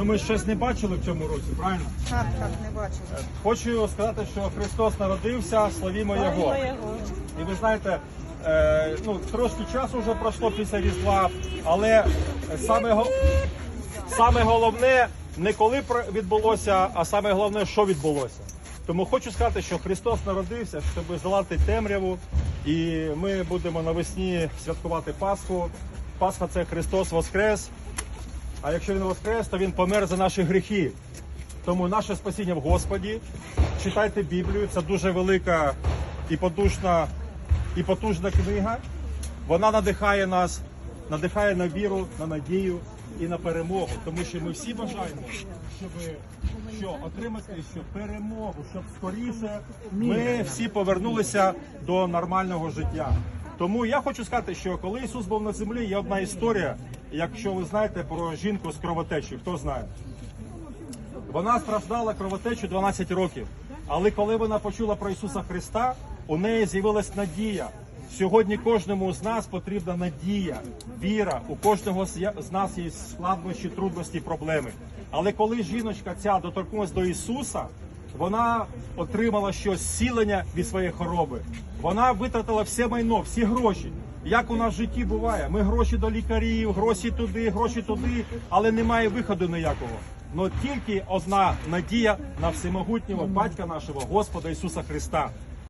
Ну ми ж щось не бачили в цьому році, правильно? Так, так, не бачила. Хочу сказати, що Христос народився, славімо Його. Славімо Його. І ви знаєте, е, ну трошки часу вже пройшло після Різдва, але саме, го- саме головне не коли про- відбулося, а саме головне, що відбулося. Тому хочу сказати, що Христос народився, щоб здолати темряву, і ми будемо навесні святкувати Пасху. Пасха це Христос Воскрес. А якщо він воскрес, то він помер за наші гріхи. Тому наше спасіння в Господі. Читайте Біблію, це дуже велика і потужна, і потужна книга. Вона надихає нас, надихає на віру, на надію і на перемогу. Тому що ми всі бажаємо, щоб що отримати що перемогу, щоб скоріше ми всі повернулися до нормального життя. Тому я хочу сказати, що коли Ісус був на землі, є одна історія. Якщо ви знаєте про жінку з кровотечею, хто знає? Вона страждала кровотечу 12 років. Але коли вона почула про Ісуса Христа, у неї з'явилась надія. Сьогодні кожному з нас потрібна надія, віра. У кожного з нас є складнощі, трудності, проблеми. Але коли жіночка ця доторкнулася до Ісуса, вона отримала щось зцілення від своєї хвороби. Вона витратила все майно, всі гроші. Як у нас в житті буває, ми гроші до лікарів, гроші туди, гроші туди, але немає виходу ніякого. Но тільки одна надія на всемогутнього батька нашого Господа Ісуса Христа.